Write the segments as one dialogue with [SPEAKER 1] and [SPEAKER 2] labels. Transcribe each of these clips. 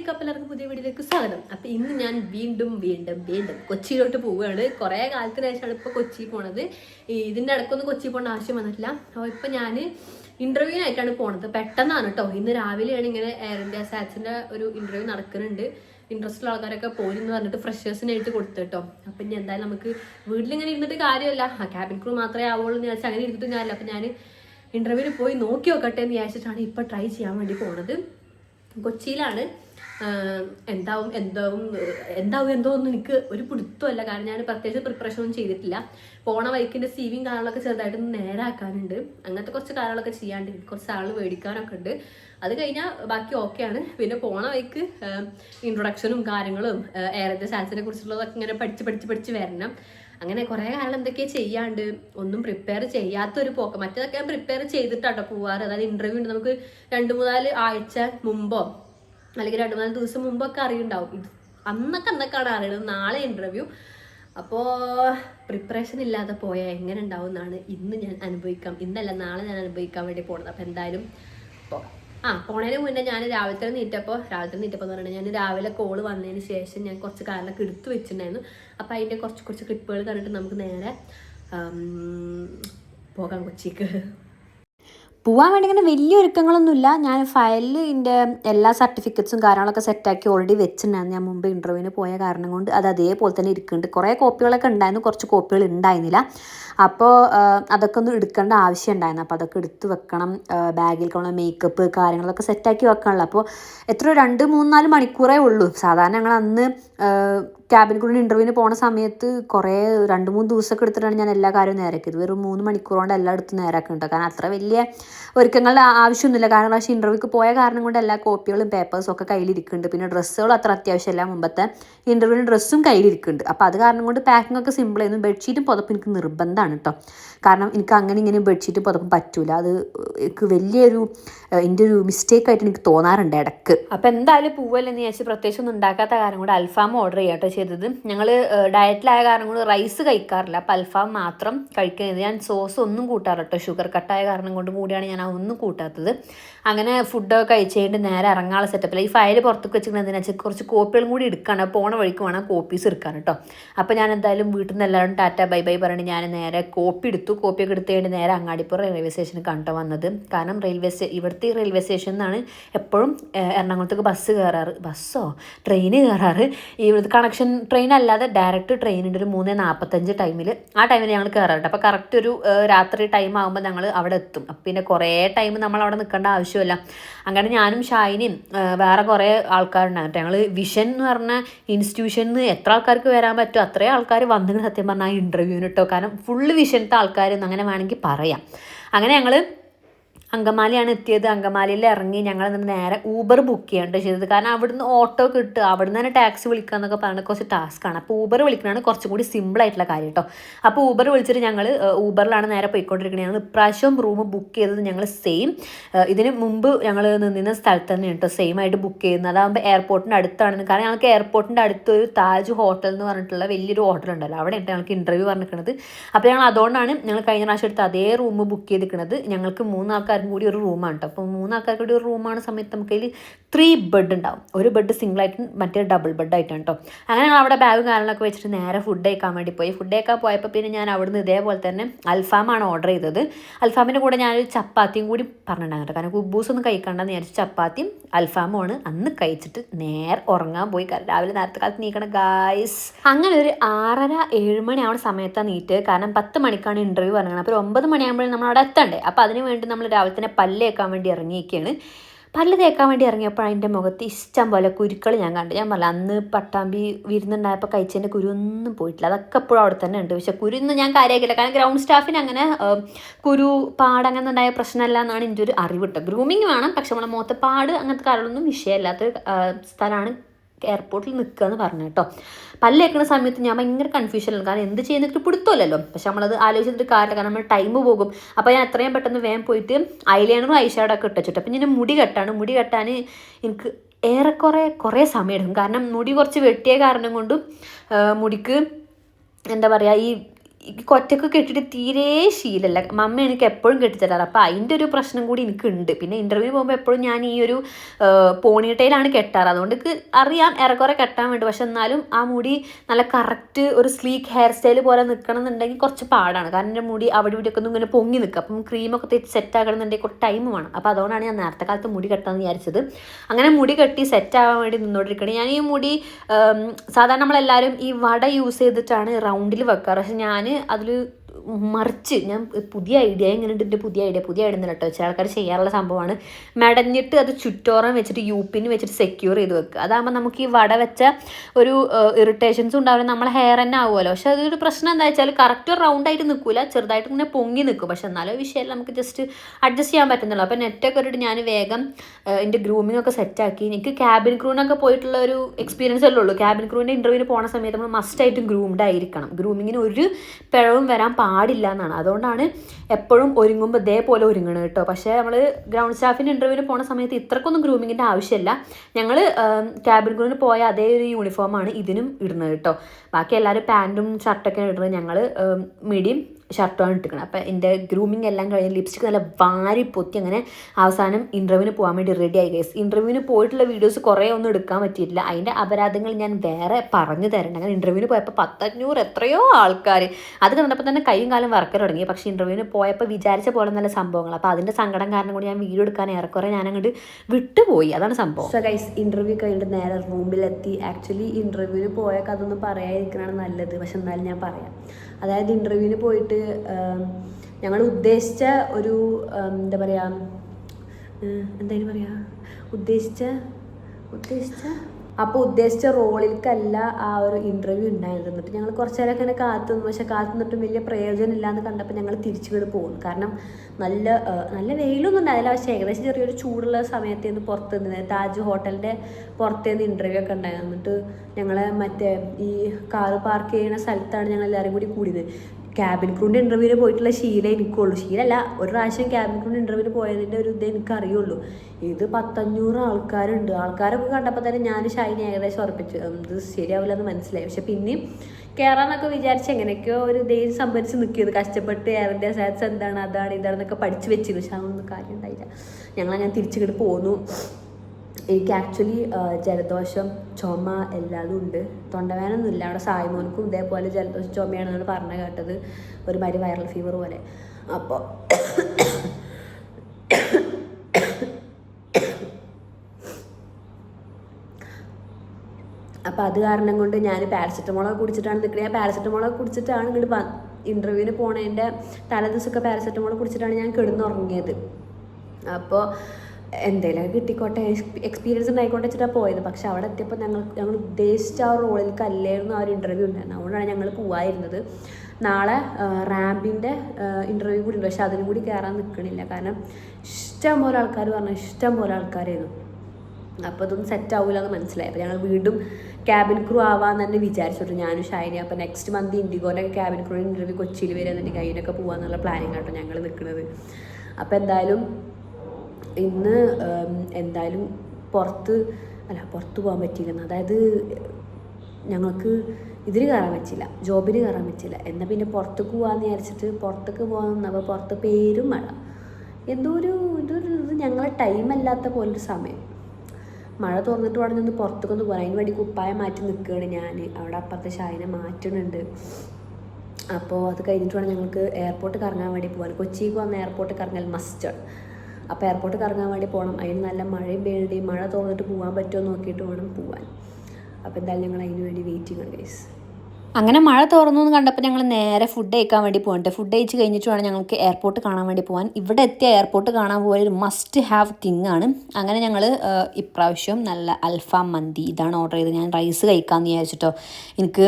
[SPEAKER 1] അപ്പോൾ എല്ലാവർക്കും പുതിയ വീഡിയോയിലേക്ക് സ്വാഗതം. അപ്പോൾ ഇന്ന് ഞാൻ വീണ്ടും വീണ്ടും വീണ്ടും കൊച്ചിയിലോട്ട് പോവുകയാണ്. കുറേ കാലത്തിന് ശേഷമാണ് ഇപ്പോൾ കൊച്ചി പോണത്. ഈ ഇതിന്റെ ഇടയ്ക്കൊന്നും കൊച്ചി പോകേണ്ട ആവശ്യം വന്നിട്ടില്ല. അപ്പോൾ ഇപ്പം ഞാൻ ആയിട്ടാണ് പോണത്. പെട്ടെന്നാണ് കേട്ടോ ഇന്ന് രാവിലെയാണ് ഇങ്ങനെ എയർ ഇന്ത്യ സാറ്റ്സിന്റെ ഒരു ഇന്റർവ്യൂ നടക്കുന്നുണ്ട് ഇൻട്രസ്റ്റ് ഉള്ള ആൾക്കാരൊക്കെ പോയി എന്ന് പറഞ്ഞിട്ട് ഫ്രഷേഴ്സിനായിട്ട് കൊടുത്തു കേട്ടോ അപ്പം ഇനി എന്തായാലും നമുക്ക് വീട്ടിലിങ്ങനെ ഇരുന്നിട്ട് കാര്യമല്ല. ആ ക്യാബിൻ ക്രൂ മാത്രമേ ആവുള്ളൂ എന്ന് അങ്ങനെ ഇരുന്നിട്ടും കാര്യമില്ല. അപ്പം ഞാൻ ഇന്റർവ്യൂവിന് പോയി നോക്കി നോക്കട്ടെ എന്ന് വിചാരിച്ചിട്ടാണ് ഇപ്പോൾ ട്രൈ ചെയ്യാൻ വേണ്ടി പോണത്. കൊച്ചിയിലാണ് എന്താവും എന്താവും എന്താവും എന്തോ ഒന്നും എനിക്ക് ഒരു പിടുത്തമല്ല കാരണം ഞാൻ പ്രത്യേകിച്ച് പ്രിപ്പറേഷൻ ഒന്നും ചെയ്തിട്ടില്ല. പോണ വൈക്കിന്റെ സീവിങ് കാര്യങ്ങളൊക്കെ ചെറുതായിട്ട് ഒന്ന് നേരാക്കാനുണ്ട്. അങ്ങനത്തെ കുറച്ച് കാര്യങ്ങളൊക്കെ ചെയ്യാണ്ട് കുറച്ച് ആൾ മേടിക്കാനൊക്കെ ഉണ്ട്. അത് കഴിഞ്ഞാൽ ബാക്കി ഓക്കെയാണ് പിന്നെ പോണ വൈക്ക് ഇൻട്രൊഡക്ഷനും കാര്യങ്ങളും ഏറെ സാൻസിനെ കുറിച്ചുള്ളതൊക്കെ ഇങ്ങനെ പഠിച്ച് പഠിച്ച് പഠിച്ച് വരണം. അങ്ങനെ കുറേ കാര്യങ്ങൾ എന്തൊക്കെയാ ചെയ്യാണ്ട് ഒന്നും പ്രിപ്പയർ ചെയ്യാത്തൊരു പോക്ക്. മറ്റേതൊക്കെ പ്രിപ്പയർ ചെയ്തിട്ടാട്ടോ പോവാറ്. അതായത് ഇന്റർവ്യൂ ഉണ്ട്. നമുക്ക് രണ്ട് മൂന്നാൽ ആഴ്ച മുമ്പോ അല്ലെങ്കിൽ രണ്ട് നാല് ദിവസം മുമ്പൊക്കെ അറിയുണ്ടാവും. ഇത് അന്നൊക്കെ അന്നൊക്കെയാണ് അറിയണത്. നാളെ ഇന്റർവ്യൂ അപ്പോൾ പ്രിപ്പറേഷൻ ഇല്ലാതെ പോയാൽ എങ്ങനെ ഉണ്ടാവും എന്നാണ് ഇന്ന് ഞാൻ അനുഭവിക്കാം. ഇന്നല്ല നാളെ ഞാൻ അനുഭവിക്കാൻ വേണ്ടി പോണത്. അപ്പോൾ എന്തായാലും പോകാം ആ പോണതിന് മുന്നേ ഞാൻ രാവിലെ തന്നെ നീറ്റപ്പോൾ രാവിലെ തന്നെ നീറ്റപ്പോൾ എന്ന് പറയുന്നത് ഞാൻ രാവിലെ കോൾ വന്നതിന് ശേഷം ഞാൻ കുറച്ച് കാലൊക്കെ എടുത്തു വെച്ചിട്ടുണ്ടായിരുന്നു. അപ്പോൾ അതിന്റെ കുറച്ച് കുറച്ച് ക്ലിപ്പുകൾ കണ്ടിട്ട് നമുക്ക് നേരെ പോകാം കൊച്ചിക്ക്.
[SPEAKER 2] പോവാൻ വേണ്ടി ഇങ്ങനെ വലിയ ഒരുക്കങ്ങളൊന്നുമില്ല. ഞാൻ ഫയലിൽ എന്റെ എല്ലാ സർട്ടിഫിക്കറ്റ്സും കാര്യങ്ങളൊക്കെ സെറ്റാക്കി ഓൾറെഡി വെച്ചിട്ടുണ്ടായിരുന്നു. ഞാൻ മുമ്പ് ഇന്റർവ്യൂവിന് പോയ കാരണം കൊണ്ട് അത് അതേപോലെ തന്നെ ഇരിക്കുന്നുണ്ട്. കുറേ കോപ്പികളൊക്കെ ഉണ്ടായിരുന്നു. കുറച്ച് കോപ്പികൾ ഉണ്ടായിരുന്നില്ല. അപ്പോൾ അതൊക്കെ ഒന്ന് എടുക്കേണ്ട ആവശ്യം ഉണ്ടായിരുന്നു. അപ്പോൾ അതൊക്കെ എടുത്ത് വെക്കണം. ബാഗിൽ ബാഗിലേക്കുള്ള മേക്കപ്പ് കാര്യങ്ങളൊക്കെ സെറ്റാക്കി വെക്കണമല്ലോ അപ്പോൾ എത്ര രണ്ട് മൂന്നാൽ മണിക്കൂറേ ഉള്ളൂ. സാധാരണ ഞങ്ങൾ അന്ന് ക്യാബിൻ കൂടി ഇന്റർവ്യൂവിന് പോണ സമയത്ത് കുറേ രണ്ട് മൂന്ന് ദിവസമൊക്കെ എടുത്തിട്ടാണ് ഞാൻ എല്ലാ കാര്യവും നേരാക്കിയത്. വെറും മൂന്ന് മണിക്കൂർ കൊണ്ട് എല്ലാം എടുത്ത് നേരാക്കുന്നുണ്ട്. കാരണം അത്ര വലിയ ഒരുക്കങ്ങളുടെ ആവശ്യമൊന്നുമില്ല. കാരണം പക്ഷേ ഇന്റർവ്യൂക്ക് പോയ കാരണം കൊണ്ട് എല്ലാ കോപ്പികളും പേപ്പേഴ്സും ഒക്കെ കയ്യിലിരിക്കുന്നുണ്ട്. പിന്നെ ഡ്രസ്സുകളും അത്ര അത്യാവശ്യമല്ല മുമ്പത്തെ ഇന്റർവ്യൂവിന് ഡ്രസ്സും കയ്യിലിരിക്കുന്നുണ്ട്. അപ്പോൾ അത് കാരണം കൊണ്ട് പാക്കിംഗ് ഒക്കെ സിമ്പിൾ ആയിരുന്നു. ബെഡ്ഷീറ്റും പുതപ്പ് എനിക്ക് നിർബന്ധമാണ്. കേട്ടോ കാരണം എനിക്ക് അങ്ങനെ ഇങ്ങനെ ബെഡ്ഷീറ്റ് പുതപ്പം പറ്റൂല. അത് എനിക്ക് വലിയൊരു എന്റെ ഒരു മിസ്റ്റേക്ക് ആയിട്ട് എനിക്ക് തോന്നാറുണ്ട് ഇടയ്ക്ക് അപ്പം എന്തായാലും പൂവല്ലെന്ന് വിചാരിച്ച് പ്രത്യേകിച്ച് ഒന്നും ഉണ്ടാക്കാത്ത കാരണം കൂടെ അൽഫാം ഓർഡർ ചെയ്യാട്ടോ ചെയ്തത്. ഞങ്ങൾ ഡയറ്റിലായ കാരണം കൊണ്ട് റൈസ് കഴിക്കാറില്ല. അപ്പം അൽഫാം മാത്രം കഴിക്കുന്നത് ഞാൻ സോസ് ഒന്നും കൂട്ടാറ് കേട്ടോ ഷുഗർ കട്ടായ കാരണം കൊണ്ട് കൂടിയാണ് ഞാൻ ഒന്നും കൂട്ടാത്തത്. അങ്ങനെ ഫുഡൊക്കെ കഴിച്ച് കഴിഞ്ഞിട്ട് നേരെ ഇറങ്ങാനുള്ള സെറ്റപ്പിൽ ഈ ഫയൽ പുറത്തേക്ക് വെച്ചിട്ടുണ്ടെന്ന് വെച്ചാൽ കുറച്ച് കോപ്പികളും കൂടി എടുക്കാണ്. പോണ വഴിക്ക് വേണം കോപ്പീസ് എടുക്കാൻ കേട്ടോ അപ്പോൾ ഞാൻ എന്തായാലും വീട്ടിൽ നിന്ന് എല്ലാവരും ടാറ്റ ബൈ ബൈ പറഞ്ഞ് ഞാൻ നേരെ കോപ്പി എടുത്തു കോപ്പിയൊക്കെ എടുത്ത് കഴിഞ്ഞ് നേരെ അങ്ങാടിപ്പുറം റെയിൽവേ സ്റ്റേഷനിൽ കണ്ടു വന്നത്. കാരണം റെയിൽവേ സ്റ്റേ ഇവിടുത്തെ റെയിൽവേ സ്റ്റേഷനിൽ നിന്നാണ് എപ്പോഴും എറണാകുളത്തേക്ക് ബസ് കയറാറ് ബസ്സോ ട്രെയിൻ കയറാറ് ഇവിടുത്തെ കണക്ഷൻ ട്രെയിൻ അല്ലാതെ ഡയറക്റ്റ് ട്രെയിൻ ഉണ്ട് ഒരു മൂന്ന് നാൽപ്പത്തഞ്ച് ടൈമിൽ ആ ടൈമിൽ ഞങ്ങൾ കയറാറുണ്ട് അപ്പോൾ കറക്റ്റ് ഒരു രാത്രി ടൈം ആകുമ്പോൾ ഞങ്ങൾ അവിടെ എത്തും. പിന്നെ കുറേ ടൈം നമ്മൾ അവിടെ നിൽക്കേണ്ട ആവശ്യമില്ല. അങ്ങനെ ഞാനും ഷായിനിയും വേറെ കുറേ ആൾക്കാരുണ്ടായിരുന്നു. ഞങ്ങൾ വിഷൻ എന്ന് പറഞ്ഞ ഇൻസ്റ്റിറ്റ്യൂഷനിൽ നിന്ന് എത്ര ആൾക്കാർക്ക് വരാൻ പറ്റുമോ അത്രയും ആൾക്കാർ വന്നിട്ട് സത്യം പറഞ്ഞാൽ ആ ഇന്റർവ്യൂവിന് കേട്ടോ കാരണം ഫുള്ള് വിഷനത്തെ ആൾക്കാർ അങ്ങനെ വേണമെങ്കിൽ പറയാം. അങ്ങനെ ഞങ്ങൾ അങ്കമാലിയാണ് എത്തിയത്. അങ്കമാലിയിൽ ഇറങ്ങി ഞങ്ങൾ നേരെ ഊബർ ബുക്ക് ചെയ്യാണ്ട് ചെയ്തത്. കാരണം അവിടുന്ന് ഓട്ടോ കിട്ടുക അവിടുന്ന് തന്നെ ടാക്സി വിളിക്കുക എന്നൊക്കെ പറഞ്ഞാൽ കുറച്ച് ടാസ്ക്കാണ് അപ്പോൾ ഊബർ വിളിക്കുന്നതാണ് കുറച്ചും കൂടി സിമ്പിൾ ആയിട്ടുള്ള കാര്യം കേട്ടോ അപ്പോൾ ഊബർ വിളിച്ചിട്ട് ഞങ്ങൾ ഊബറിലാണ് നേരെ പോയിക്കൊണ്ടിരിക്കുന്നത് ഞങ്ങൾ ഇപ്രാവശ്യം റൂം ബുക്ക് ചെയ്തത് ഞങ്ങൾ സെയിം ഇതിന് മുമ്പ് ഞങ്ങൾ നിന്ന സ്ഥലത്ത് തന്നെ കേട്ടോ സെയിം ആയിട്ട് ബുക്ക് ചെയ്യുന്നത്. അതാകുമ്പോൾ എയർപോർട്ടിന്റെ അടുത്താണ് കാരണം ഞങ്ങൾക്ക് എയർപോർട്ടിന്റെ അടുത്തൊരു താജ് ഹോട്ടൽ എന്ന് പറഞ്ഞിട്ടുള്ള വലിയൊരു ഹോട്ടൽ ഉണ്ടല്ലോ. അവിടെ ഉണ്ട് ഞങ്ങൾക്ക് ഇന്റർവ്യൂ പറഞ്ഞിരിക്കുന്നത് അപ്പോൾ ഞങ്ങൾ അതുകൊണ്ടാണ് ഞങ്ങൾ കഴിഞ്ഞ പ്രാവശ്യം എടുത്ത് അതേ റൂം ബുക്ക് ചെയ്തിരിക്കുന്നത് ഞങ്ങൾക്ക് മൂന്നാൾക്കാർക്കും കൂടി ഒരു റൂമാണ് കേട്ടോ അപ്പോൾ മൂന്നാൾക്കാർക്ക് കൂടി ഒരു റൂമാണ് സമയത്ത് നമുക്ക് അതിൽ ത്രീ ബെഡ് ഉണ്ടാവും. ഒരു ബെഡ് സിംഗിൾ ആയിട്ടും മറ്റേ ഡബിൾ ബെഡ് ആയിട്ടാണ് കേട്ടോ അങ്ങനെ ഞങ്ങൾ അവിടെ ബാഗും കാര്യങ്ങളൊക്കെ വെച്ചിട്ട് നേരെ ഫുഡ് കഴിക്കാൻ വേണ്ടി പോയി. ഫുഡ് കഴിക്കാൻ പോയപ്പോൾ പിന്നെ ഞാൻ അവിടുന്ന് ഇതേപോലെ തന്നെ അൽഫാമാണ് ഓർഡർ ചെയ്തത്. അൽഫാമിന്റെ കൂടെ ഞാനൊരു ചപ്പാത്തിയും കൂടി പറഞ്ഞിട്ടുണ്ടായിരുന്നു കാരണം കുബൂസ് ഒന്നും കഴിക്കണ്ടെന്ന് വിചാരിച്ചു ചപ്പാത്തിയും അൽഫാമുമാണ് അന്ന് കഴിച്ചിട്ട് നേരെ ഉറങ്ങാൻ പോയി. രാവിലെ നേരത്തെ കാലത്ത് നീക്കണം ഗായ്സ് അങ്ങനെ ഒരു ആറര ഏഴ് മണി ആവുന്ന സമയത്താണ് നീറ്റ്. കാരണം പത്ത് മണിക്കാണ് ഇന്റർവ്യൂ പറഞ്ഞത് അപ്പോൾ ഒമ്പത് മണിയാകുമ്പോഴേ നമ്മൾ അവിടെ എത്തണ്ടേ. അപ്പോൾ അതിന് വേണ്ടി നമ്മൾ രാവിലെ തന്നെ പല്ല് തേക്കാൻ വേണ്ടി ഇറങ്ങിയിരിക്കുകയാണ് പല്ല് തേക്കാൻ വേണ്ടി ഇറങ്ങിയപ്പോൾ അതിന്റെ മുഖത്ത് ഇഷ്ടം പോലെ കുരുക്കൾ ഞാൻ കണ്ടു. ഞാൻ പറഞ്ഞു അന്ന് പട്ടാമ്പി വിരുന്നുണ്ടായപ്പോൾ കഴിച്ചതിന്റെ കുരു ഒന്നും പോയിട്ടില്ല. അതൊക്കെ എപ്പോഴും അവിടെ തന്നെ ഉണ്ട്. പക്ഷേ കുരു ഒന്നും ഞാൻ കാര്യമാക്കില്ല കാരണം ഗ്രൗണ്ട് സ്റ്റാഫിന് അങ്ങനെ കുരു പാട് അങ്ങനെ ഉണ്ടായ പ്രശ്നമല്ല എന്നാണ് എന്റെ ഒരു അറിവ് ഗ്രൂമിങ് വേണം പക്ഷെ നമ്മളെ മുഖത്ത് പാട് അങ്ങനത്തെ കാര്യങ്ങളൊന്നും വിഷയമില്ലാത്തൊരു സ്ഥലമാണ് എയർപോർട്ടിൽ നിൽക്കുക എന്ന് പറഞ്ഞു കേട്ടോ. പല്ലേക്കുന്ന സമയത്ത് ഞാൻ ഭയങ്കര കൺഫ്യൂഷനിലാണ് കാരണം എന്ത് ചെയ്യുന്നിട്ട് പിടുത്തമല്ലല്ലോ. പക്ഷെ നമ്മളത് ആലോചിച്ചിട്ട് കാര്യമില്ല. കാരണം നമ്മൾ ടൈം പോകും. അപ്പോൾ ഞാൻ എത്രയും പെട്ടെന്ന് വേഗം പോയിട്ട് ഐലൈനറും ഐഷാഡോ ഒക്കെ ഇട്ടിട്ട് അപ്പം ഞാൻ മുടി കെട്ടാണ്. മുടി കെട്ടാൻ എനിക്ക് ഏറെക്കുറെ കുറേ സമയം എടുക്കും. കാരണം മുടി കുറച്ച് വെട്ടിയ കാരണം കൊണ്ടും മുടിക്ക് എന്താ പറയുക ഈ എനിക്ക് ഒറ്റയ്ക്ക് കെട്ടിയിട്ട് തീരെ ശീലമല്ല മമ്മ എനിക്ക് എപ്പോഴും കെട്ടിത്തരാറ് അപ്പോൾ അതിന്റെ ഒരു പ്രശ്നം കൂടി എനിക്കുണ്ട്. പിന്നെ ഇന്റർവ്യൂ പോകുമ്പോൾ എപ്പോഴും ഞാൻ ഈ ഒരു പോണിട്ടയിലാണ് കെട്ടാറ്. അതുകൊണ്ട് അറിയാം ഏറെക്കുറെ കെട്ടാൻ വേണ്ടി. പക്ഷെ എന്നാലും ആ മുടി നല്ല കറക്റ്റ് ഒരു സ്ലീക്ക് ഹെയർ സ്റ്റൈൽ പോലെ നിൽക്കണം എന്നുണ്ടെങ്കിൽ കുറച്ച് പാടാണ്. കാരണം എന്റെ മുടി അവിടെ ഇവിടെയൊക്കെ ഒന്നും ഇങ്ങനെ പൊങ്ങി നിൽക്കും അപ്പം ക്രീമൊക്കെ തേച്ച് സെറ്റ് ആകണമെന്നുണ്ടെങ്കിൽ കുറച്ച് ടൈം വേണം. അപ്പോൾ അതുകൊണ്ടാണ് ഞാൻ നേരത്തെ കാലത്ത് മുടി കെട്ടാമെന്ന് വിചാരിച്ചത്. അങ്ങനെ മുടി കെട്ടി സെറ്റ് ആവാൻ വേണ്ടി നിന്നോണ്ടിരിക്കണം ഞാൻ ഈ മുടി സാധാരണ നമ്മളെല്ലാവരും ഈ വട യൂസ് ചെയ്തിട്ടാണ് റൗണ്ടിൽ വെക്കാറ്. പക്ഷെ ഞാൻ അതിൽ മറിച്ച് ഞാൻ പുതിയ ഐഡിയ ഇങ്ങനെ എന്റെ പുതിയ ഐഡിയ പുതിയ ഐഡിയ കേട്ടോ. ചില ആൾക്കാർ ചെയ്യാറുള്ള സംഭവമാണ്. മെടഞ്ഞിട്ട് അത് ചുറ്റോറം വെച്ചിട്ട് യു വെച്ചിട്ട് സെക്യൂർ ചെയ്ത് വെക്കുക. അതാകുമ്പോൾ നമുക്ക് ഈ വട വെച്ച ഒരു ഇറിറ്റേഷൻസും ഉണ്ടാവില്ല. നമ്മളെ ഹെയർ തന്നെ ആവുമല്ലോ. പക്ഷെ അതൊരു പ്രശ്നം എന്താ വെച്ചാൽ കറക്റ്റ് റൗണ്ട് ആയിട്ട് നിൽക്കില്ല ചെറുതായിട്ട് ഇങ്ങനെ പൊങ്ങി നിൽക്കും പക്ഷെ എന്നാലും വിഷയമല്ല. നമുക്ക് ജസ്റ്റ് അഡ്ജസ്റ്റ് ചെയ്യാൻ പറ്റുന്നുള്ളൂ. അപ്പോൾ നെറ്റൊക്കെ ഇട്ടിട്ട് ഞാൻ വേഗം എന്റെ ഗ്രൂമിംഗ് ഒക്കെ സെറ്റാക്കി എനിക്ക് ക്യാബിൻ ക്രൂവിനൊക്കെ പോയിട്ടുള്ള ഒരു എക്സ്പീരിയൻസ് അല്ലേ ഉള്ളൂ. ക്യാബിൻ ക്രൂവിന്റെ ഇന്റർവ്യൂവിന് പോണ സമയത്ത് നമ്മൾ മസ്റ്റായിട്ടും ഗ്രൂംഡ് ആയിരിക്കണം. ഗ്രൂമിങ്ങിന് ഒരു പിഴവും വരാൻ പാടില്ല എന്നാണ് അതുകൊണ്ടാണ് എപ്പോഴും ഒരുങ്ങുമ്പോൾ ഇതേപോലെ ഒരുങ്ങണം കേട്ടോ. പക്ഷേ നമ്മൾ ഗ്രൗണ്ട് സ്റ്റാഫിന്റെ ഇന്റർവ്യൂവിന് പോണ സമയത്ത് ഇത്രക്കൊന്നും ഗ്രൂമിങ്ങിന്റെ ആവശ്യമില്ല ഞങ്ങൾ ക്യാബിൻ ക്രൂവിന് പോയ അതേ ഒരു യൂണിഫോമാണ് ഇതിനും ഇടുന്നത് കേട്ടോ. ബാക്കി എല്ലാവരും പാന്റും ഷർട്ടൊക്കെ ഇടുന്നത് ഞങ്ങൾ മീഡിയം ഷർട്ടാണ് ഇട്ടിരിക്കണം. അപ്പോൾ എന്റെ ഗ്രൂമിങ് എല്ലാം കഴിഞ്ഞ് ലിപ്സ്റ്റിക് നല്ല വാരി പൊത്തി അങ്ങനെ അവസാനം ഇന്റർവ്യൂവിന് പോകാൻ വേണ്ടി റെഡി ആയി ഗൈസ് ഇന്റർവ്യൂവിന് പോയിട്ടുള്ള വീഡിയോസ് കുറേ ഒന്നും എടുക്കാൻ പറ്റിയിട്ടില്ല. അതിന്റെ അപരാധങ്ങൾ ഞാൻ വേറെ പറഞ്ഞു തരണം അങ്ങനെ ഇന്റർവ്യൂവിന് പോയപ്പോൾ പത്തഞ്ഞൂറ് എത്രയോ ആൾക്കാർ അത് കണ്ടപ്പോൾ തന്നെ കൈയും കാലം വർക്കർ തുടങ്ങി. പക്ഷേ ഇന്റർവ്യൂവിന് പോയപ്പോൾ വിചാരിച്ച പോലെ നല്ല സംഭവങ്ങൾ അപ്പോൾ അതിന്റെ സങ്കടം കാരണം കൂടി ഞാൻ വീഡിയോ എടുക്കാൻ ഏറെക്കുറെ ഞാൻ അങ്ങോട്ട് വിട്ടുപോയി. അതാണ് സംഭവം.
[SPEAKER 1] സോ ഗൈസ് ഇന്റർവ്യൂ കഴിഞ്ഞിട്ട് നേരെ റൂമിലെത്തി ആക്ച്വലി ഇന്റർവ്യൂവിന് പോയ കഥ ഒന്നും പറയാതിരിക്കണതാണ് നല്ലത്. പക്ഷെ എന്നാലും ഞാൻ പറയാം. അതായത് ഇന്റർവ്യൂവിന് പോയിട്ട് ഞങ്ങൾ ഉദ്ദേശിച്ച ഒരു എന്താ പറയുക എന്തായാലും പറയുക ഉദ്ദേശിച്ച ഉദ്ദേശിച്ച അപ്പോൾ ഉദ്ദേശിച്ച റോളിലേക്കല്ല ആ ഒരു ഇന്റർവ്യൂ ഉണ്ടായത് എന്നിട്ട് ഞങ്ങൾ കുറച്ച് നേരമൊക്കെ ഇങ്ങനെ കാത്തു നിന്നു പക്ഷെ കാത്തു നിന്നിട്ടും വലിയ പ്രയോജനം ഇല്ലാന്ന് കണ്ടപ്പോൾ ഞങ്ങൾ തിരിച്ചു വീട് പോകുന്നു കാരണം നല്ല നല്ല വെയിലൊന്നും ഉണ്ടായില്ല പക്ഷേ ഏകദേശം ചെറിയൊരു ചൂടുള്ള സമയത്ത് നിന്ന് പുറത്ത് നിന്ന് താജ് ഹോട്ടലിന്റെ പുറത്ത് നിന്ന് ഇന്റർവ്യൂ ഒക്കെ ഉണ്ടായിരുന്നു. എന്നിട്ട് ഞങ്ങളെ മറ്റേ ഈ കാറ് പാർക്ക് ചെയ്യുന്ന സ്ഥലത്താണ് ഞങ്ങൾ എല്ലാവരും കൂടി കൂടിയത്. ക്യാബിൻ ക്രൂവിന്റെ ഇന്റർവ്യൂവിന് പോയിട്ടുള്ള ശീലം എനിക്കുള്ളൂ. ശീലമല്ല ഒരു പ്രാവശ്യം ക്യാബിൻ ക്രൂവിന്റെ ഇന്റർവ്യൂവിന് പോയതിന്റെ ഒരു ഇത് എനിക്ക് അറിയുള്ളൂ ഇത് പത്തഞ്ഞൂറ് ആൾക്കാരുണ്ട്. ആൾക്കാരൊക്കെ കണ്ടപ്പോൾ തന്നെ ഞാൻ ഷൈനി ഏകദേശം ഉറപ്പിച്ചു. ഇത് ശരിയാവില്ല എന്ന് മനസ്സിലായി. പക്ഷെ പിന്നെയും കയറാന്നൊക്കെ വിചാരിച്ച് എങ്ങനെയൊക്കെയോ ഒരു ധൈര്യം സംഭരിച്ച് നിൽക്കിയത് കഷ്ടപ്പെട്ട് എയർ സാറ്റ്സ് എന്താണ് അതാണ് ഇതാണെന്നൊക്കെ പഠിച്ച് വെച്ചിരുന്നു. പക്ഷെ അതൊന്നും കാര്യം ഉണ്ടായില്ല ഞങ്ങളങ്ങനെ തിരിച്ചിങ്ങോട്ട് പോന്നു. എനിക്ക് ആക്ച്വലി ജലദോഷം ചുമ എല്ലാതും ഉണ്ട്. തൊണ്ടവേനൊന്നുമില്ല അവിടെ സായ്മോനക്കും ഇതേപോലെ ജലദോഷം ചുമയാണെന്നാണ് പറഞ്ഞു കേട്ടത്. ഒരുമാതിരി വൈറൽ ഫീവർ പോലെ. അപ്പോൾ അപ്പോൾ അത് കാരണം കൊണ്ട് ഞാൻ പാരസെറ്റമോളൊക്കെ കുടിച്ചിട്ടാണ് നിൽക്കുന്നത് ഞാൻ പാരസെറ്റമോളൊക്കെ കുടിച്ചിട്ടാണ് ഇങ്ങോട്ട് ഇന്റർവ്യൂവിന് പോണതിന്റെ തലേ ദിവസമൊക്കെ പാരസെറ്റമോൾ കുടിച്ചിട്ടാണ് ഞാൻ കിടന്നുറങ്ങിയത്. അപ്പോൾ എന്തെങ്കിലും കിട്ടിക്കോട്ടെ എക്സ്പീരിയൻസ് ഉണ്ടായിക്കോട്ടെ വെച്ചിട്ടാണ് പോയത്. പക്ഷെ അവിടെ എത്തിയപ്പോൾ ഞങ്ങൾ ഞങ്ങൾ ഉദ്ദേശിച്ച ആ റോളിലേക്ക് അല്ലായിരുന്നു ആ ഒരു ഇന്റർവ്യൂ ഉണ്ടായിരുന്നത് അതുകൊണ്ടാണ് ഞങ്ങൾ പോവായിരുന്നത് നാളെ റാമ്പിന്റെ ഇന്റർവ്യൂ കൂടി ഉണ്ട്. പക്ഷെ അതിനും കൂടി കയറാൻ നിൽക്കണില്ല കാരണം ഇഷ്ടം പോലെ ആൾക്കാർ പറഞ്ഞു ഇഷ്ടം പോലെ ആൾക്കാരായിരുന്നു. അപ്പോൾ ഇതൊന്നും സെറ്റ് ആവില്ല എന്ന് മനസ്സിലായി. അപ്പോൾ ഞങ്ങൾ വീണ്ടും ക്യാബിൻ ക്രൂ ആവാന്ന് തന്നെ വിചാരിച്ചിട്ടു ഞാനും ഷൈനി. അപ്പോൾ നെക്സ്റ്റ് മന്ത് ഇൻഡിഗോന്റെ ക്യാബിൻ ക്രൂ ഇന്റർവ്യൂ കൊച്ചിയിൽ വരികയെന്നുണ്ടെങ്കിൽ അതിനൊക്കെ പോകാന്നുള്ള പ്ലാനിങ് ആട്ടോ ഞങ്ങൾ നിൽക്കുന്നത് അപ്പോൾ എന്തായാലും ഇന്ന് എന്തായാലും പുറത്ത് അല്ല പുറത്ത് പോകാൻ പറ്റിയില്ലെന്ന്. അതായത് ഞങ്ങൾക്ക് ഇതിന് കയറാൻ പറ്റില്ല ജോബിന് കയറാൻ പറ്റില്ല എന്നാൽ പിന്നെ പുറത്തേക്ക് പോകാമെന്ന് വിചാരിച്ചിട്ട് പുറത്തേക്ക് പോകാൻ നിന്നപ്പോൾ പുറത്ത് പേരും മഴ. എന്തോ ഒരു ഇതൊരു ഇത് ഞങ്ങളെ ടൈം അല്ലാത്ത പോലൊരു സമയം. മഴ തുറന്നിട്ട് വേണം ഒന്ന് പുറത്തേക്കൊന്ന് പോകാൻ അതിന് വേണ്ടി കുപ്പായം മാറ്റി നിൽക്കുകയാണ് ഞാൻ അവിടെ അപ്പുറത്തെ ഷായിനെ മാറ്റുന്നുണ്ട് അപ്പോൾ അത് കഴിഞ്ഞിട്ട് വേണം ഞങ്ങൾക്ക് എയർപോർട്ട് കറങ്ങാൻ വേണ്ടി പോകാൻ. കൊച്ചിക്ക് വന്ന എയർപോർട്ട് കറങ്ങാൻ മസ്റ്റാണ് അപ്പോൾ എയർപോർട്ട് കറങ്ങാൻ വേണ്ടി പോകണം അതിന് നല്ല മഴയും പെയ്യുന്നുണ്ട് മഴ തോന്നിട്ട് പോകാൻ പറ്റുമോ നോക്കിയിട്ട് വേണം പോകാൻ അപ്പോൾ എന്തായാലും ഞങ്ങൾ അതിന് വേണ്ടി വെയിറ്റ് ആണ് ഗൈസ്
[SPEAKER 2] അങ്ങനെ മഴ തുറന്നു എന്ന് കണ്ടപ്പോൾ ഞങ്ങൾ നേരെ ഫുഡ് കഴിക്കാൻ വേണ്ടി പോകണ്ടേ ഫുഡ് കഴിച്ച് കഴിഞ്ഞിട്ട് വേണം ഞങ്ങൾക്ക് എയർപോർട്ട് കാണാൻ വേണ്ടി പോകാൻ ഇവിടെ എത്തിയ എയർപോർട്ട് കാണാൻ പോയ ഒരു മസ്റ്റ് ഹാവ് തിങ് ആണ്. അങ്ങനെ ഞങ്ങൾ ഇപ്രാവശ്യം നല്ല അൽഫാം മന്തി ഇതാണ് ഓർഡർ ചെയ്തത്. ഞാൻ റൈസ് കഴിക്കാമെന്ന് വിചാരിച്ചിട്ടോ എനിക്ക്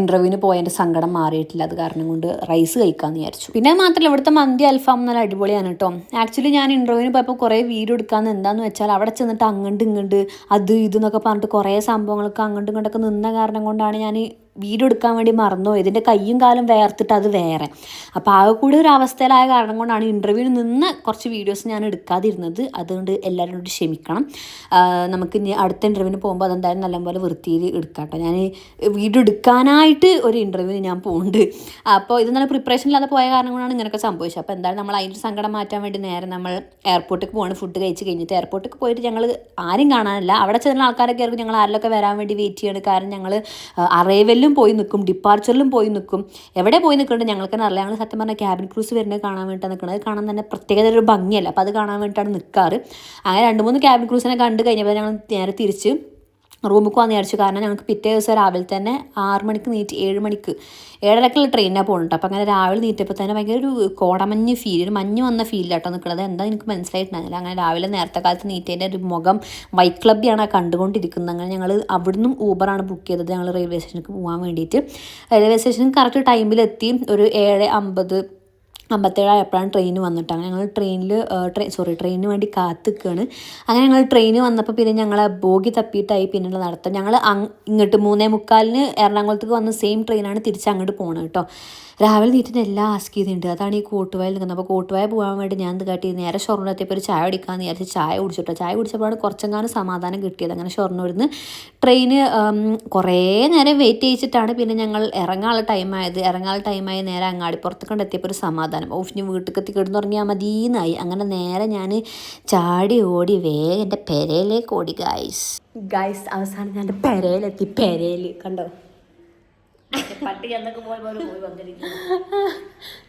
[SPEAKER 2] ഇന്റർവ്യൂവിന് പോയതിന്റെ സങ്കടം മാറിയിട്ടില്ല. അത് കാരണം കൊണ്ട് റൈസ് കഴിക്കാമെന്ന് വിചാരിച്ചു. പിന്നെ മാത്രമല്ല ഇവിടുത്തെ മന്തി അൽഫാം നല്ല അടിപൊളിയാണ് കേട്ടോ ആക്ച്വലി ഞാൻ ഇന്റർവ്യൂവിന് പോയപ്പോൾ കുറേ വീഡിയോ എടുക്കാമെന്ന് എന്താണെന്ന് വെച്ചാൽ അവിടെ ചെന്നിട്ട് അങ്ങോട്ട് ഇങ്ങോട്ട് അത് ഇതെന്നൊക്കെ പറഞ്ഞിട്ട് കുറേ സംഭവങ്ങളൊക്കെ അങ്ങോട്ടും ഇങ്ങോട്ടൊക്കെ നിന്ന കാരണം കൊണ്ടാണ് ഞാൻ വീഡിയോ എടുക്കാൻ വേണ്ടി മറന്നോ ഇതിന്റെ കയ്യും കാലും വേർത്തിട്ട് അത് വേറെ. അപ്പോൾ ആകെ കൂടി ഒരു അവസ്ഥയിലായ കാരണം കൊണ്ടാണ് ഇന്റർവ്യൂവിൽ നിന്ന് കുറച്ച് വീഡിയോസ് ഞാൻ എടുക്കാതിരുന്നത്. അതുകൊണ്ട് എല്ലാവരോടും ക്ഷമിക്കണം. നമുക്ക് ഇനി അടുത്ത ഇന്റർവ്യൂവിന് പോകുമ്പോൾ അതെന്തായാലും നല്ലപോലെ വൃത്തിയിൽ എടുക്കാം ഞാൻ വീഡിയോ എടുക്കാനായിട്ട് ഒരു ഇന്റർവ്യൂവിന് ഞാൻ പോകുന്നുണ്ട് അപ്പോൾ ഇത് നല്ല പ്രിപ്പറേഷൻ ഇല്ലാതെ പോയ കാരണം കൊണ്ടാണ് ഇങ്ങനെയൊക്കെ സംഭവിച്ചത്. അപ്പോൾ എന്തായാലും നമ്മൾ അതിന്റെ സങ്കടം മാറ്റാൻ വേണ്ടി നേരെ നമ്മൾ എയർപോർട്ടിലേക്ക് പോകണം ഫുഡ് കഴിച്ച് കഴിഞ്ഞിട്ട് എയർപോർട്ടിലേക്ക് പോയിട്ട് ഞങ്ങൾ ആരും കാണാനില്ല. അവിടെ ചെന്ന ആൾക്കാരൊക്കെ ആയിരിക്കും. ഞങ്ങൾ ആരിലൊക്കെ വരാൻ വേണ്ടി വെയിറ്റ് ചെയ്യണം. കാരണം ഞങ്ങൾ അറൈവലിലും പോയി നിൽക്കും ഡിപ്പാർച്ചറിലും പോയി നിൽക്കും. എവിടെ പോയി നിൽക്കുന്നുണ്ട് ഞങ്ങൾക്ക് തന്നെ അറിയാം. ഞങ്ങൾ സത്യം പറഞ്ഞാൽ ക്യാബിൻ ക്രൂസ് വരുന്നത് കാണാൻ വേണ്ടിയിട്ടാണ് നിൽക്കുന്നത് കാണാൻ തന്നെ പ്രത്യേകത ഒരു ഭംഗിയല്ല. അപ്പോൾ അത് കാണാൻ വേണ്ടിയിട്ടാണ് നിൽക്കാറ്. അങ്ങനെ രണ്ട് മൂന്ന് ക്യാബിൻ ക്രൂസിനെ കണ്ടു കഴിഞ്ഞപ്പോൾ ഞങ്ങൾ നേരെ തിരിച്ച് റൂമിൽ പോകാൻ വിചാരിച്ചു. കാരണം ഞങ്ങൾക്ക് പിറ്റേ ദിവസം രാവിലെ തന്നെ ആറ് മണിക്ക് നീറ്റ് ഏഴ് മണിക്ക് ഏഴരക്കുള്ള ട്രെയിനിനാണ് പോകുന്നുണ്ട് അപ്പോൾ അങ്ങനെ രാവിലെ നീറ്റപ്പോൾ തന്നെ ഭയങ്കര ഒരു കോടമഞ്ഞ് ഫീൽ ഒരു മഞ്ഞ് വന്ന ഫീലാട്ടോ നിൽക്കുന്നത് എന്താ എനിക്ക് മനസ്സിലായിട്ടുണ്ടായിരുന്നില്ല? അങ്ങനെ രാവിലെ നേരത്തെ കാലത്ത് നീറ്റേന്റെ ഒരു മുഖം വൈറ്റ് ക്ലബ്ബിയാണ് കണ്ടുകൊണ്ടിരിക്കുന്നത്. അങ്ങനെ ഞങ്ങൾ അവിടുന്ന് ഊബറാണ് ബുക്ക് ചെയ്തത്. ഞങ്ങൾ റെയിൽവേ സ്റ്റേഷനിലേക്ക് പോകാൻ വേണ്ടിയിട്ട്. റെയിൽവേ സ്റ്റേഷൻ കറക്റ്റ് ടൈമിലെത്തി ഒരു ഏഴ് അമ്പത് അമ്പത്തേഴായപ്പോഴാണ് ട്രെയിൻ വന്നിട്ട്. അങ്ങനെ ഞങ്ങൾ ട്രെയിനിൽ ട്രെയിൻ സോറി ട്രെയിനിന് വേണ്ടി കാത്തിക്കുകയാണ് അങ്ങനെ ഞങ്ങൾ ട്രെയിൻ വന്നപ്പോൾ പിന്നെ ഞങ്ങളെ ബോഗി തപ്പിയിട്ടായി പിന്നെ നടത്തുക ഞങ്ങൾ ഇങ്ങോട്ട് മൂന്നേ മുക്കാലിന് എറണാകുളത്തേക്ക് വന്ന സെയിം ട്രെയിനാണ് തിരിച്ച് അങ്ങോട്ട് പോകണം കേട്ടോ രാവിലെ നീറ്റിന്റെ എല്ലാം ആസ്ക് ചെയ്തിട്ടുണ്ട്. അതാണ് ഈ കോട്ടുവായിൽ നിൽക്കുന്നത്. അപ്പോൾ കോട്ടുവായ പോകാൻ വേണ്ടി ഞാൻ എന്ത് കാട്ടി? നേരെ ഷൊർണ എത്തിയപ്പോൾ ഒരു ചായ കുടിക്കാമെന്ന് വിചാരിച്ച് ചായ കുടിച്ചിട്ടോ. ചായ കുടിച്ചപ്പോഴാണ് കുറച്ചെങ്ങാനും സമാധാനം കിട്ടിയത്. അങ്ങനെ ഷൊർണൂരിൽ നിന്ന് ട്രെയിന് കുറേ നേരം വെയിറ്റ് ചെയ്യിച്ചിട്ടാണ് പിന്നെ ഞങ്ങൾ ഇറങ്ങാനുള്ള ടൈമായത് ഇറങ്ങാനുള്ള ടൈമായി നേരെ അങ്ങാടിപ്പുറത്ത് കണ്ടെത്തിയപ്പോൾ ഒരു സമാധാനം. ഓഫ് ഇനി വീട്ടിൽ എത്തി കിടന്നുറങ്ങിയാൽ മതിയെന്നായി അങ്ങനെ നേരെ ഞാൻ ചാടി ഓടി വേഗം എന്റെ പെരയിലേക്ക് ഓടി ഗായ്സ്
[SPEAKER 1] ഗായ്സ് അവസാനം ഞാൻ എന്റെ പെരയിലെത്തി. പെരയിൽ കണ്ടോ?
[SPEAKER 3] പട്ടി എന്നൊക്കെ പോയി പോയി വന്നിരിക്കുന്നു.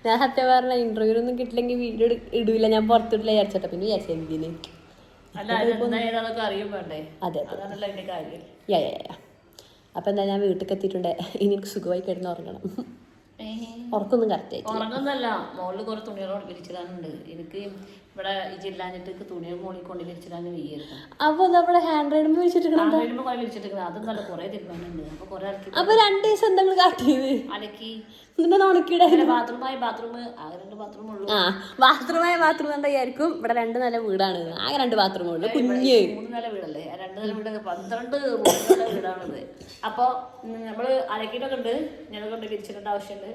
[SPEAKER 1] ഞാൻ സത്യം പറഞ്ഞ ഇന്റർവ്യൂലൊന്നും കിട്ടില്ലെങ്കിൽ വീഡിയോ ഇടൂല. ഞാൻ പുറത്തിട്ടില്ല വിചാരിച്ചോട്ടെ. പിന്നെ വിചാരിച്ചു എന്തിന്?
[SPEAKER 3] അപ്പൊ അതെന്താ ഏതാന്നൊക്കെ വേണ്ടേ?
[SPEAKER 1] അതെ യാ യാ യാ. അപ്പം എന്താ ഞാൻ വീട്ടിൽ എത്തിയിട്ടുണ്ട്. ഇനി എനിക്ക് സുഖമായി കിടന്ന് ഉറങ്ങണം. ഉറക്കൊന്നും കറക്റ്റ് ആയിട്ട്
[SPEAKER 3] ഉറങ്ങുന്നല്ല മുകളിൽ കുറെ തുണികളോട് വിരിച്ചിടാനുണ്ട് എനിക്ക് ഇവിടെ ഈ ജില്ലാഞ്ഞിട്ട് തുണികൾ മുകളിൽ കൊണ്ട് വിരിച്ചിടാൻ വയ്യായിരുന്നു
[SPEAKER 1] അപ്പോൾ നമ്മുടെ ഹാൻഡ്
[SPEAKER 3] റൈഡ് കുറെ വിരിച്ചിട്ടിരിക്കുന്നത് അതും നല്ല കുറെ തീരുമാനമുണ്ട്. അപ്പൊ കുറെ ഇറക്കി
[SPEAKER 1] അപ്പോൾ രണ്ട് ദിവസം എന്തെങ്കിലും കാട്ടിയത്
[SPEAKER 3] അലക്കി.
[SPEAKER 1] എന്നിട്ട് ഉണക്കിയുടെ
[SPEAKER 3] പിന്നെ ബാത്റൂമായി ബാത്റൂം ആകെ രണ്ട് ബാത്റൂം ഉള്ളൂ.
[SPEAKER 1] ആ ബാത്റൂമായ ബാത്റൂം എന്തായിരിക്കും ഇവിടെ രണ്ട് നില വീടാണ്. ആകെ രണ്ട് ബാത്റൂം ഉള്ളു. കുഞ്ഞ്.
[SPEAKER 3] മൂന്ന് നില വീടല്ലേ? രണ്ട് നില വീട് പന്ത്രണ്ട് റൂമുള്ള വീടാണിത് അപ്പൊ നമ്മൾ അലക്കിയിട്ടൊക്കെ ഉണ്ട്. ഞങ്ങൾ കൊണ്ട് ആവശ്യമുണ്ട്.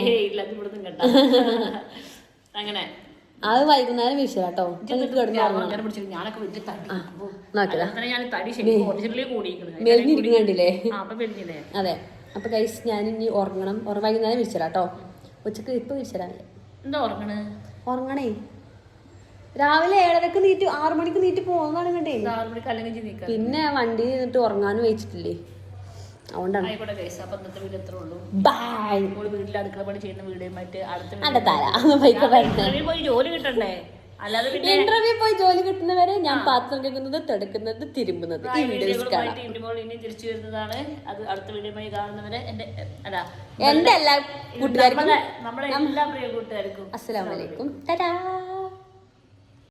[SPEAKER 3] ഏയ് ഇല്ല അത് ഇവിടെ കേട്ടോ അങ്ങനെ.
[SPEAKER 1] അത് വൈകുന്നേരം
[SPEAKER 3] പിടിച്ചിട്ട് ഞാനൊക്കെ വലിയ തടി. അപ്പൊ ഞാൻ തടി അപ്പൊ
[SPEAKER 1] അതെ. അപ്പോൾ കൈസ് ഞാൻ ഇനി ഉറങ്ങണം. ഉറ വൈകുന്നേരം വിരിച്ചരാ കേട്ടോ ഉച്ചയ്ക്ക് ഇപ്പൊ വിരിച്ചരാനില്ല
[SPEAKER 3] എന്താ ഉറങ്ങണ്?
[SPEAKER 1] ഉറങ്ങണേ. രാവിലെ ഏഴരക്ക് നീറ്റ് ആറു മണിക്ക് നീറ്റ് പോകുന്നതാണ് കണ്ടേ. പിന്നെ വണ്ടി നിന്നിട്ട് ഉറങ്ങാനും വെച്ചിട്ടില്ലേ? അതുകൊണ്ടാണ്.
[SPEAKER 3] ആയിക്കോട്ടെ കേസ് അപ്പൊ ഇന്നത്തെ വീട് എത്ര ഉള്ളൂ?
[SPEAKER 1] ബൈ
[SPEAKER 3] നമ്മൾ വീട്ടിൽ അടുക്കള പണി ചെയ്യുന്ന അടുത്ത
[SPEAKER 1] അണ്ട തല. ബൈക്ക്
[SPEAKER 3] വീട്ടിൽ പോയി ജോലി കിട്ടണ്ടേ? അല്ലാതെ പിന്നെ
[SPEAKER 1] ഇന്റർവ്യൂ പോയി ജോലി കിട്ടുന്നവരെ ഞാൻ പാത്രം കേൾക്കുന്നത് തെടുക്കുന്നത് തിരുമ്പുന്നത്. ഈ വീഡിയോസ് കാണാം.
[SPEAKER 3] ഇനി തിരിച്ചു വരുന്നതാണ്. അത് അടുത്ത വീഡിയോമായി കാണുന്നവരെ എന്റെ അല്ല
[SPEAKER 1] എന്റെ എല്ലാ കൂട്ടുകാർക്കും
[SPEAKER 3] നമ്മുടെ എല്ലാ പ്രിയ കൂട്ടുകാർക്കും
[SPEAKER 1] അസ്സലാമലൈക്കും ടാറ്റാ